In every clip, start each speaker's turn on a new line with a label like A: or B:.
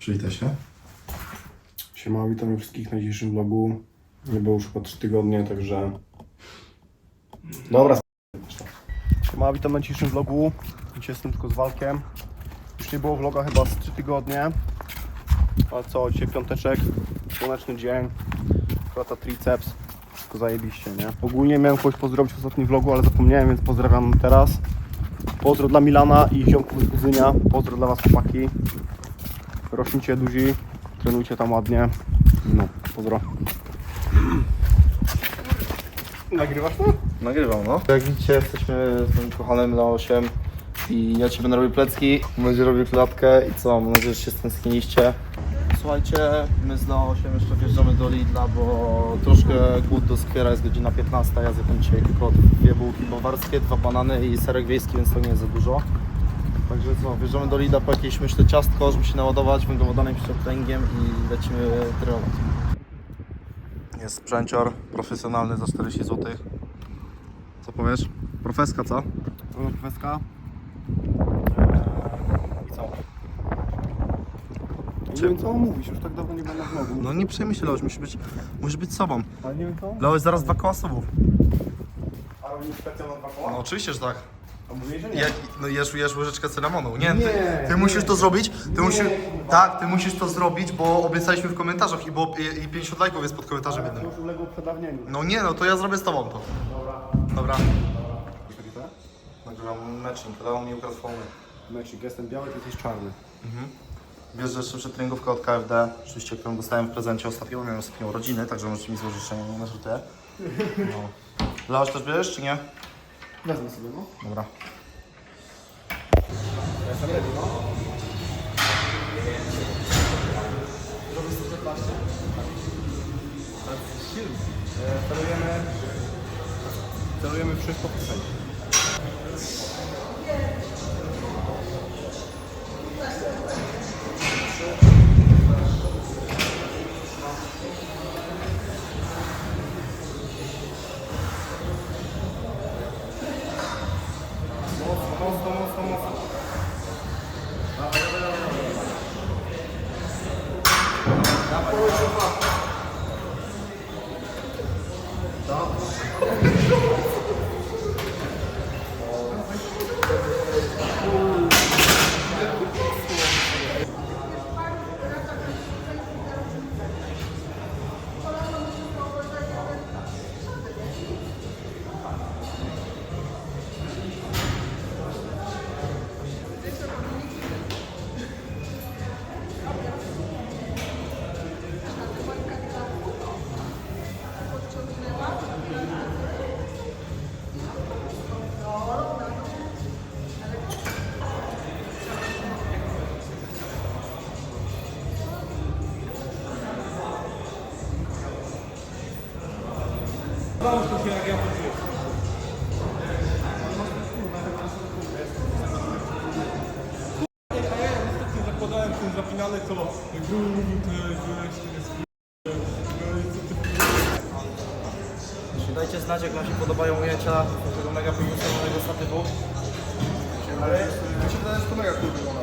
A: Przywitaj się.
B: Siema, witam wszystkich na dzisiejszym vlogu. Nie było już chyba 3 tygodnie, także... Dobra, Siema, witam na dzisiejszym vlogu. Dzisiaj jestem tylko z Walkiem. Już nie było vloga chyba z 3 tygodnie. A co, dzisiaj piąteczek, słoneczny dzień, klata triceps. Wszystko zajebiście, nie? Ogólnie miałem kogoś pozdrowić w ostatnim vlogu, ale zapomniałem, więc pozdrawiam teraz. Pozdro dla Milana i ziomków z Budzynia. Pozdro dla was chłopaki. Rośnijcie duzi, trenujcie tam ładnie. No, pozdro. Nagrywasz to?
A: Nagrywam, no. Jak widzicie, jesteśmy z moim kochanym na 8 i ja ci będę robił plecki, będzie robił klatkę i co, mam nadzieję, że się stęskniliście. Słuchajcie, my z na 8 jeszcze wjeżdżamy do Lidla, bo troszkę głód do skwiera, jest godzina 15, ja zjadłem dzisiaj tylko dwie bułki bawarskie, dwa banany i serek wiejski, więc to nie jest za dużo. Także co, wjeżdżamy do Lidla po jakieś myślę ciastko, żeby się naładować węglowodanem przed treningiem i lecimy trenować. Jest sprzęcior profesjonalny za 40 zł. Co powiesz? Profeska, co?
B: Profeska. I co? Nie wiem co mówisz, już tak dawno nie będę na vlogu.
A: No nie przejmuj się, Leoś, musisz być, musisz być sobą.
B: Ale nie wiem co?
A: Leoś zaraz dwa koła sobów.
B: A robimy specjalną dwa koła?
A: No oczywiście, że tak.
B: A mówię, że nie.
A: Je, no jesz, jesz łyżeczkę cynamonu. Nie, ty,
B: Nie,
A: ty
B: nie.
A: musisz to zrobić. Ty musisz,
B: kurwa.
A: tak, ty musisz to zrobić, bo obiecaliśmy w komentarzach i, było, i, i 50 lajków jest pod komentarzem
B: To
A: jednym.
B: już uległo przedawnieniu.
A: No nie, no to ja zrobię z tobą to.
B: Dobra.
A: Dobra.
B: Wiesz taki to?
A: Nagrywam matching, Leon mi ukradł fony.
B: Mecik, jestem biały, ty jesteś czarny.
A: Wiesz, że jeszcze przed treningówkę od KFD, oczywiście, którą dostałem w prezencie ostatnio, miałem ostatnią urodziny, także możecie mi złożyć życzenia na życzę. No. Leoś też bierzesz, czy nie?
B: Wezmę sobie, no.
A: Dobra.
B: Ja jestem ready, no. E, Celujemy... Celujemy w 6 powtórzeń.
C: Zakładałem ten zapinany, to Gru mówił, to jest
A: Dajcie znać, jak Wam się podobają ujęcia tego mega profesjonalnego statywu.
B: Ale mi się wydaje, że to mega cool wygląda.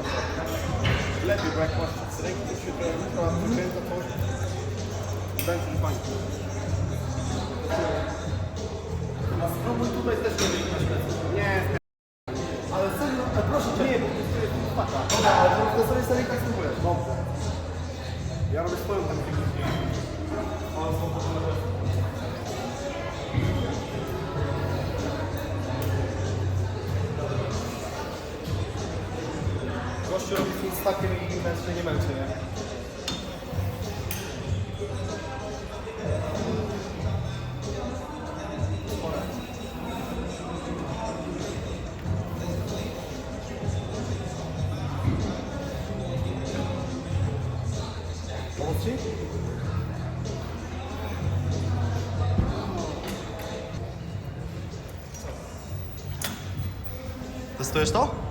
B: Lepiej, bo jak masz ręki, to się to na wykręca coś. Będzie fajnie. A spróbuj tutaj też nie wyjść Nie, ale serio, ale proszę cię. Nie, bo to jest taka. Dobra, ale to sobie serio tak spróbujesz. Dobrze. Ja robię swoją taktykę. Gościu robi z takiem i męczy nie męczy, nie? Ci?
A: Testujesz to?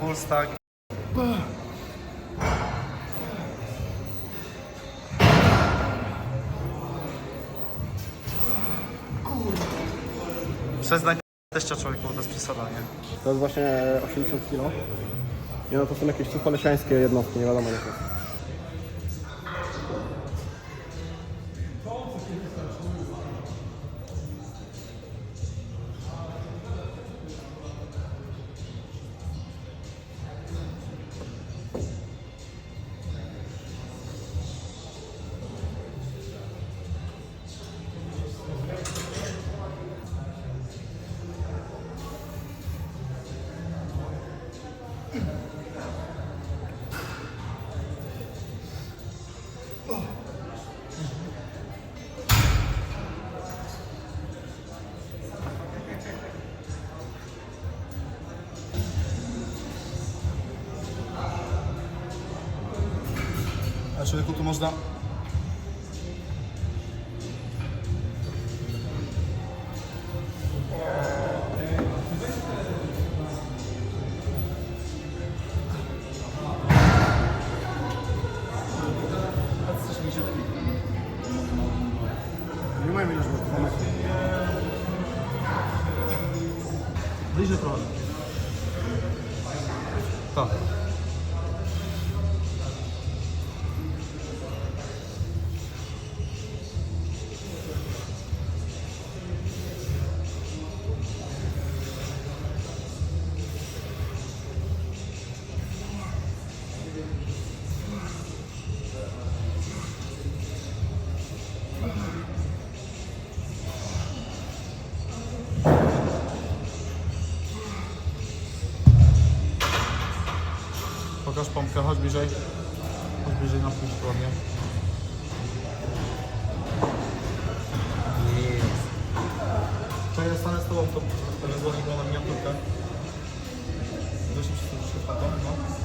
A: Full stack. Przyznaj teścia człowieku, to jest przesada, nie?
B: To jest właśnie 80 kg. Nie no, to są jakieś sucholesiańskie jednostki, nie wiadomo jakie.
A: Człowieku tu można...
B: Nie mają 2 metry.
A: Bliżej trochę. Tak. Pompkę, chodź bliżej. Chodź bliżej na pół ładnie. Jest. To ja stanę z tobą, to ewentualnie go na miniaturkę. Weźmy się tu no.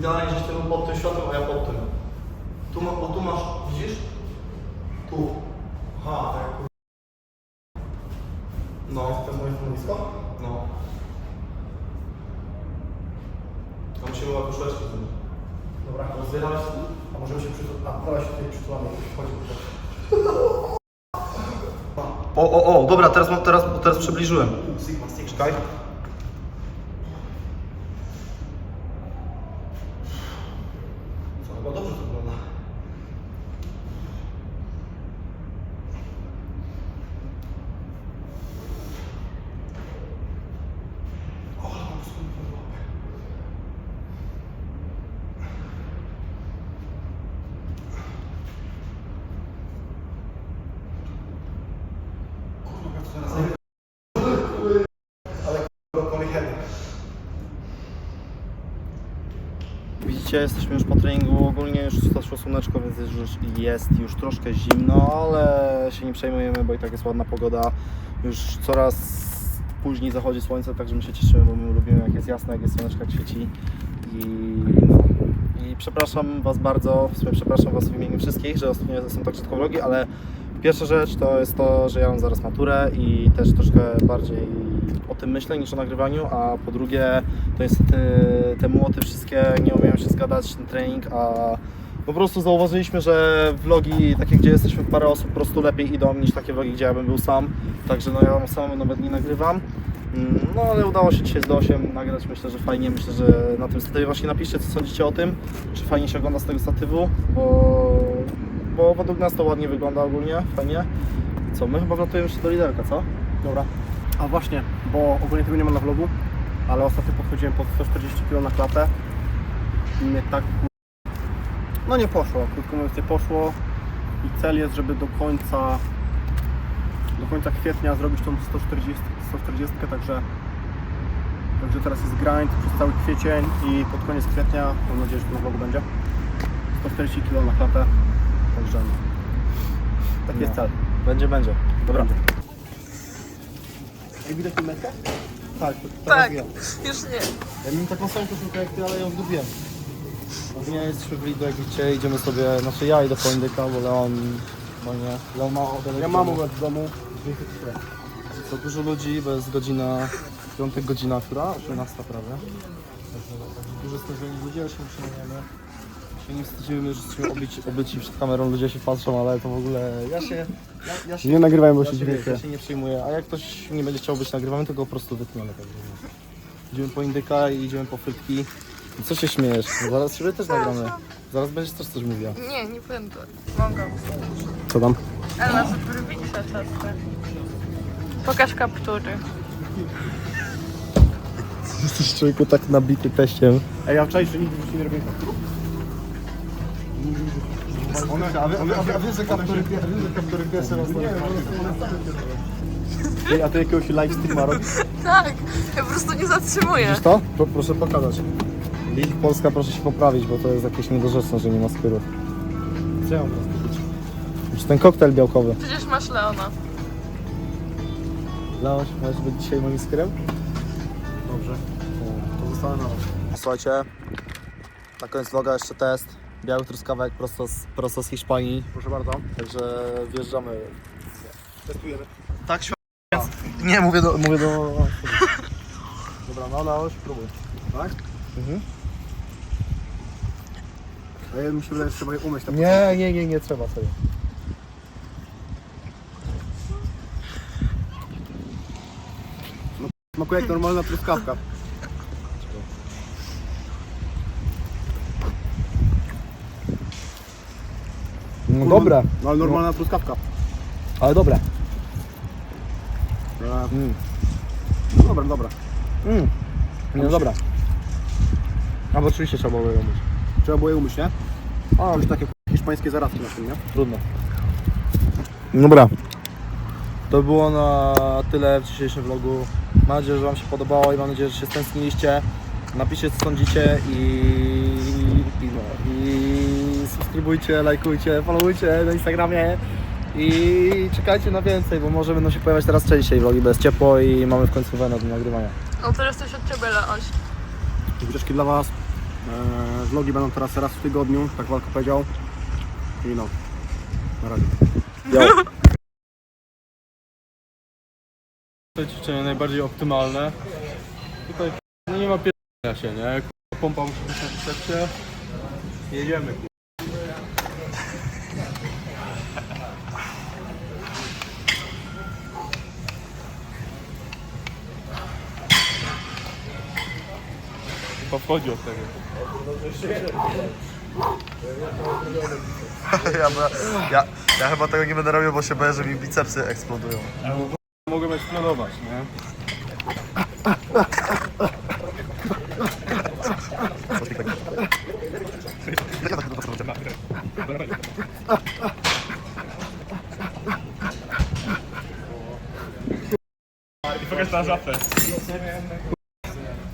A: Idealnie, żeś był pod tym światłem, a ja pod tym. Tu, ma, bo tu masz, widzisz? Tu. Aha, tak. No.
B: To jest moje stanowisko?
A: No. A musimy chyba koszuleczki zrobić.
B: Dobra, rozbierałeś A możemy się przytulać. A, prawa się tutaj przytulamy. Chodź, chodź.
A: O, o, o, dobra, teraz, mam- teraz, teraz przybliżyłem. Czekaj.
B: Co, chyba dobrze to wygląda. O, ale mam skąd łapę. Kurwa, jak to teraz... Ale kurwa, polyhedy.
A: Jesteśmy już po treningu, ogólnie już zaszło słoneczko, więc jest już, jest już troszkę zimno, ale się nie przejmujemy, bo i tak jest ładna pogoda. Już coraz później zachodzi słońce, także my się cieszymy, bo my lubimy jak jest jasno, jak jest słoneczko, jak świeci. I, no. I przepraszam Was bardzo, w sumie przepraszam Was w imieniu wszystkich, że ostatnio są tak rzadko vlogi, ale pierwsza rzecz to jest to, że ja mam zaraz maturę i też troszkę bardziej o tym myślę niż o nagrywaniu, a po drugie to niestety te młoty wszystkie nie umieją się zgadać, ten trening, a po prostu zauważyliśmy, że vlogi takie, gdzie jesteśmy parę osób po prostu lepiej idą niż takie vlogi, gdzie ja bym był sam, także no ja sam nawet nie nagrywam. Mm, No ale udało się dzisiaj z Dosiem nagrać, myślę, że fajnie, myślę, że na tym statywie właśnie napiszcie co sądzicie o tym, czy fajnie się ogląda z tego statywu, bo, bo według nas to ładnie wygląda ogólnie, fajnie. Co, my chyba wlatujemy jeszcze do liderka, co?
B: Dobra. A właśnie, bo ogólnie tego nie ma na vlogu, ale ostatnio podchodziłem pod 140 kg na klatę mnie tak no nie poszło, krótko mówiąc nie poszło i cel jest, żeby do końca do końca kwietnia zrobić tą 140, 140 także także teraz jest grind przez cały kwiecień i pod koniec kwietnia mam nadzieję, że ten vlog będzie 140 kg na klatę także no. taki jest
A: No.
B: cel
A: Będzie, będzie.
B: dobra Jak widać tę metkę? Tak,
D: Tak, już nie.
A: Ja miałem taką samą koszulkę jak ty, ale ją zgubiłem. Ogólnie jesteśmy w Lido, jak widzicie, idziemy sobie, znaczy ja idę po indyka, bo Leon, bo nie, Leon ma odebrać
B: Ja mam obiad w domu
A: To dużo ludzi, bo jest godzina, piątek godzina, która? 18 prawie. Także Dużo stężeni ludzie, ale się utrzymujemy. Się nie wstydzimy, że jesteśmy obyci, obyci przed kamerą, ludzie się patrzą, ale to w ogóle, ja się, ja, ja się
B: Nie nagrywałem, bo
A: ja
B: się
A: się,
B: dźwiękuję.
A: ja się nie przejmuję, a jak ktoś nie będzie chciał być nagrywany, to go po prostu wytniemy. Także. no. Idziemy po indyka i idziemy po frytki. I co się śmiejesz? No Zaraz siebie też nagramy. Zaraz będziesz też coś mówiła.
D: Nie, nie będę. Mogę.
B: Co tam?
D: Ale na superwiksa czasem. Pokaż kaptury.
A: Jesteś człowieku tak nabity teściem.
B: Ej, ja wczoraj jeszcze nigdy nie robiłem kaptur.
A: A, wie, a, wie, a wiesz, pierwszy raz
B: Ej, a ty jakiegoś live streama robisz?
D: Tak, ja po prostu nie zatrzymuję.
A: Widzisz to? Pro, proszę pokazać. Link Polska proszę się poprawić, bo to jest jakieś niedorzeczne, że nie ma skórów. Co ja mam? Już ten koktajl białkowy.
D: Przecież masz Leona.
A: Leoś, możesz być dzisiaj moim skórem?
B: Dobrze. To zostanę na was.
A: Słuchajcie, na koniec vloga jeszcze test. Biały truskawek prosto z, prosto z Hiszpanii,
B: Proszę bardzo.
A: także wjeżdżamy.
B: Testujemy.
A: Tak, świetnie. Nie, mówię do... Mówię do... Dobra, no Leoś, próbuj.
B: Tak?
A: Mhm.
B: A ja mi się wydaje, że trzeba je umyć.
A: Nie, nie, nie, nie trzeba sobie.
B: początku. Smakuje jak normalna truskawka.
A: No dobre,
B: No ale normalna truskawka.
A: ale dobre.
B: E,
A: Mm.
B: No dobra, dobra.
A: Mm. No dobra. A bo oczywiście trzeba było ją myć.
B: Trzeba było je umyć, nie?
A: A,
B: Coś takie hiszpańskie zarazki na tym, nie?
A: trudno. Dobra. To było na tyle w dzisiejszym vlogu. Mam nadzieję, że Wam się podobało i mam nadzieję, że się stęskniliście. Napiszcie co sądzicie no, i subskrybujcie, lajkujcie, followujcie na Instagramie i czekajcie na więcej, bo może będą się pojawiać teraz częściej vlogi, bo jest ciepło i mamy w końcu wenę do nagrywania.
D: No teraz coś od ciebie, Leoś.
B: Wycieczki dla Was. E, vlogi będą teraz raz w tygodniu, tak Walko powiedział. I no. Na razie.
A: Yo.
C: To ćwiczenie najbardziej optymalne. Tutaj no nie ma pierdolenia się, nie? Pompa musi być na bicepsie. Jedziemy. Chyba wchodzi od tego.
A: Ja, ja, ja chyba tego nie będę robił, bo się boję, że mi bicepsy eksplodują.
C: Mogę eksplodować, nie?